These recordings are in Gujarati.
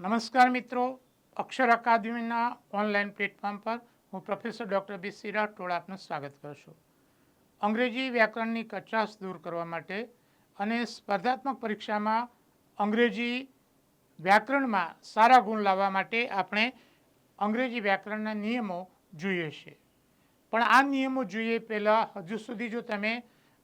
નમસ્કાર મિત્રો. અક્ષર અકાદમીના ઓનલાઈન પ્લેટફોર્મ પર હું professor doctor B. C. Rathod આપનું સ્વાગત કરું છું. અંગ્રેજી વ્યાકરણની કચાશ દૂર કરવા માટે અને સ્પર્ધાત્મક પરીક્ષામાં અંગ્રેજી વ્યાકરણમાં સારા ગુણ લાવવા માટે આપણે અંગ્રેજી વ્યાકરણના નિયમો જોઈએ છે. પણ આ નિયમો જોઈએ પહેલાં હજુ સુધી જો તમે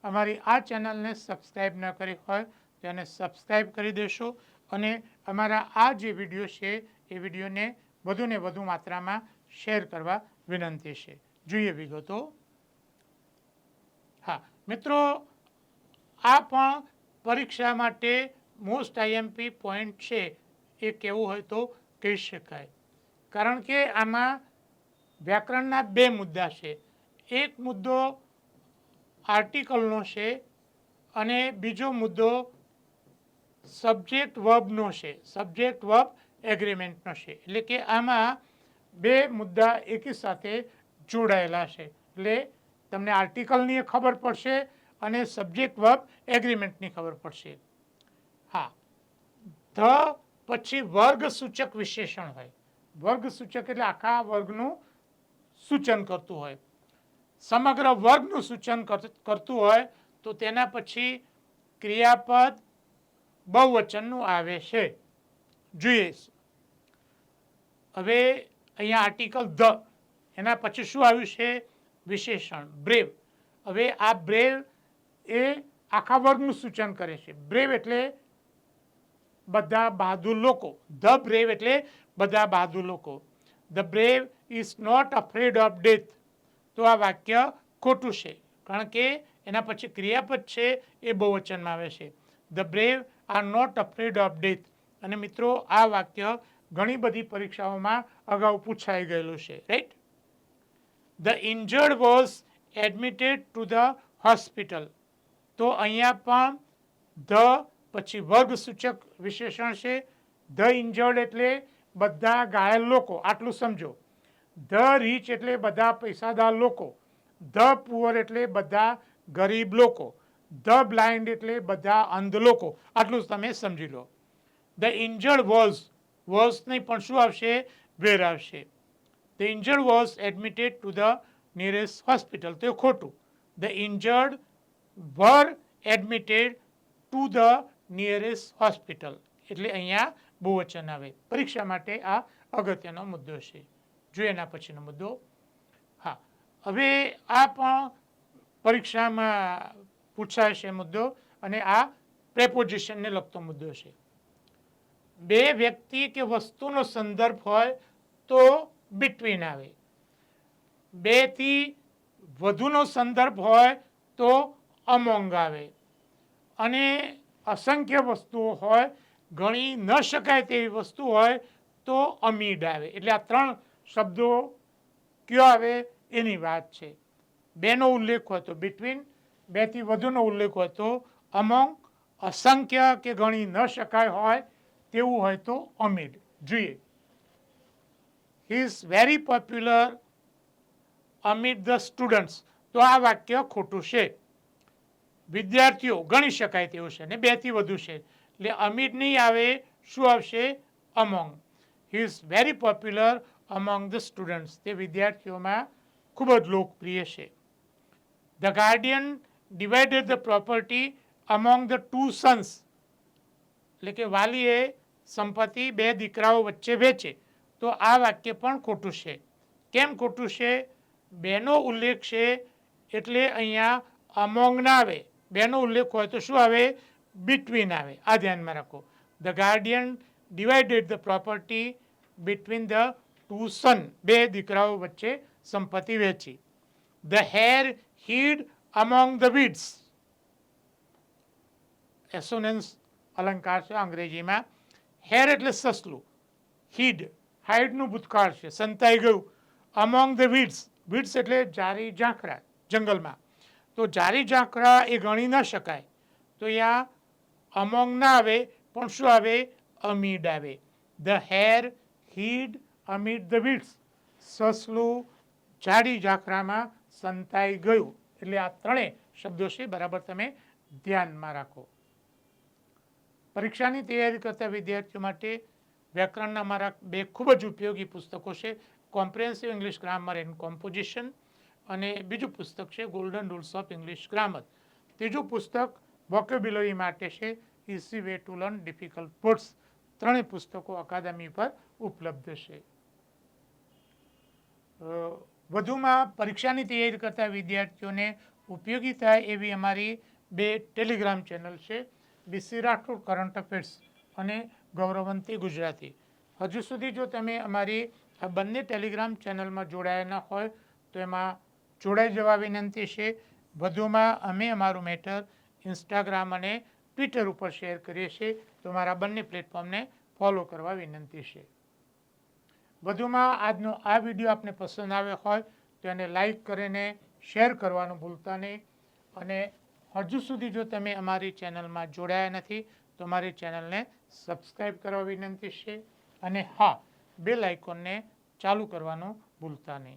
અમારી આ ચેનલને સબસ્ક્રાઈબ ન કરી હોય તો એને સબસ્ક્રાઈબ કરી દેશો અને અમારા આ જે વીડિયો છે, એ વિડીયોને વધુને વધુ માત્રામાં શેર કરવા વિનંતી છે. જોઈએ વિગતો. હા, મિત્રો, આ પણ પરીક્ષા માટે મોસ્ટ આઈએમપી પોઈન્ટ છે, એ કેવું હોય તો કહી શકાય. કારણ કે આમાં વ્યાકરણના બે મુદ્દા છે. એક મુદ્દો આર્ટિકલનો છે અને બીજો મુદ્દો સબ્જેક્ટ વર્બનો છે. સબ્જેક્ટ વર્બ એગ્રીમેન્ટનો છે. એટલે કે આમાં બે મુદ્દા એકી સાથે જોડાયેલા છે. એટલે તમને આર્ટિકલની ખબર પડશે અને સબ્જેક્ટ વર્બ એગ્રીમેન્ટની ખબર પડશે. હા. ધ પછી વર્ગ સૂચક વિશેષણ હોય. વર્ગ સૂચક એટલે આખા વર્ગનું સૂચન કરતું હોય. સમગ્ર વર્ગનું સૂચન કર- કરતું હોય તો તેના પછી ક્રિયાપદ બહુવચનનું આવે છે. જોઈએ. હવે અહીંયા આર્ટિકલ ધ. એના પછી શું આવ્યું છે? વિશેષણ. બ્રેવ. હવે આ બ્રેવ એ આખા વર્ગનું સૂચન કરે છે. બ્રેવ એટલે બધા બહાદુર લોકો. ધ બ્રેવ એટલે બધા બહાદુર લોકો. The brave is not afraid of death. તો આ વાક્ય ખોટું છે. કારણ કે એના પછી ક્રિયાપદ છે એ બહુવચનમાં આવે છે. The brave are not afraid of death. અને મિત્રો, આ વાક્ય ઘણી બધી પરીક્ષાઓમાં અગાઉ પૂછાઈ ગયેલું છે. Right the injured was admitted to the hospital તો અહીંયા પણ ધ પછી વર્ગ સૂચક વિશેષણ છે. ધ ઇન્જર્ડ એટલે બધા ઘાયલ લોકો. આટલું સમજો. ધ રીચ એટલે બધા પૈસાદાર લોકો. ધ પુઅર એટલે બધા ગરીબ લોકો. ધ બ્લાઇન્ડ એટલે બધા અંધ લોકો આટલું જ તમે સમજી લો. ધ ઇન્જર્ડ વોઝ વોઝ નહીં, પણ શું આવશે? વેર આવશે. The injured was admitted to the nearest hospital. તો એ ખોટું. The injured were admitted to the nearest hospital. એટલે અહીંયા બહુવચન આવે. પરીક્ષા માટે આ અગત્યનો મુદ્દો છે. જો એના પછીનો મુદ્દો. હા. હવે આ પણ પરીક્ષામાં પૂછાય છે મુદ્દો અને આ પ્રેપોઝિશનને લગતો મુદ્દો છે. બે વ્યક્તિ કે વસ્તુનો સંદર્ભ હોય તો બિટવીન આવે. બેથી વધુનો સંદર્ભ હોય તો અમોંગ આવે. અને અસંખ્ય વસ્તુઓ હોય, ગણી ન શકાય તેવી વસ્તુ હોય તો અમીડ આવે. એટલે આ ત્રણ શબ્દો કયો આવે? એની વાત છે. બેનો ઉલ્લેખ હોય તો બિટવીન બેથી વધુનો ઉલ્લેખ હતો અમોંગ, અસંખ્ય કે ગણી ન શકાય હોય તેવું હોય તો અમીડ જોઈએ. He is very popular amid the students તો આ વાક્ય ખોટું છે. વિદ્યાર્થીઓ ગણી શકાય તેવું છે ને બેથી વધુ છે. એટલે અમિટ નહીં આવે, શું આવશે? Among. He is very popular among the students તે વિદ્યાર્થીઓમાં ખૂબ જ લોકપ્રિય છે. The guardian divided the property among the two sons એટલે કે વાલીએ સંપત્તિ બે દીકરાઓ વચ્ચે વેચે. તો આ વાક્ય પણ ખોટું છે. કેમ ખોટું છે? બેનો ઉલ્લેખ છે એટલે અહીંયા અમોંગ ના આવે. બેનો ઉલ્લેખ હોય તો શું આવે? બિટવીન આવે. આ ધ્યાનમાં રાખો. The guardian divided the property between the two son બે દીકરાઓ વચ્ચે સંપત્તિ વેચી. The hare hid among the weeds assonance અલંકાર છે અંગ્રેજીમાં હેર એટલે સસલું હીડ હાઈડનું ભૂતકાળ છે સંતાઈ ગયું અમોંગ ધ વીડ્સ વીડ્સ એટલે જારી ઝાંખરા જંગલમાં તો જારી ઝાંખરા એ ગણી ન શકાય તો અહીંયા અમોંગ ના આવે પણ શું આવે અમીડ આવે the hare hid amid the weeds સસલું જાડી ઝાંખરામાં સંતાઈ ગયું એટલે આ ત્રણેય શબ્દો છે, બરાબર તમે ધ્યાનમાં રાખો. પરીક્ષાની તૈયારી કરતા વિદ્યાર્થીઓ માટે વ્યાકરણના મારા બે ખૂબ જ ઉપયોગી પુસ્તકો છે comprehensive English grammar and composition અને બીજું પુસ્તક છે golden rules of English grammar ત્રીજું પુસ્તક વોકેબ્યુલરી માટે છે easy way to learn difficult words ત્રણેય પુસ્તકો અકાદમી પર ઉપલબ્ધ છે. વધુમાં પરીક્ષાની તૈયારી કરતા વિદ્યાર્થીઓને ઉપયોગી થાય એવી અમારી બે ટેલિગ્રામ ચેનલ છે, B C Rathod, current affairs અને ગૌરવંતી ગુજરાતી. હજુ સુધી જો તમે અમારી આ બંને ટેલિગ્રામ ચેનલમાં જોડાયા ન હોય, તો એમાં જોડાઈ જવા વિનંતી છે. વધુમાં અમે અમારું મેટર ઇન્સ્ટાગ્રામ અને ટ્વિટર ઉપર શેર કરીએ છીએ, તો મારા બંને પ્લેટફોર્મને ફોલો કરવા વિનંતી છે. વધુમાં આજનો આ વીડિયો આપને પસંદ આવ્યો હોય તો એને લાઈક કરીને શેર કરવાનું ભૂલતા નહીં. અને હજુ સુધી જો તમે અમારી ચેનલમાં જોડાયા નથી તો અમારી ચેનલને સબસ્ક્રાઈબ કરવા વિનંતી છે. અને હા, બેલ આઇકોનને ચાલુ કરવાનું ભૂલતા નહીં.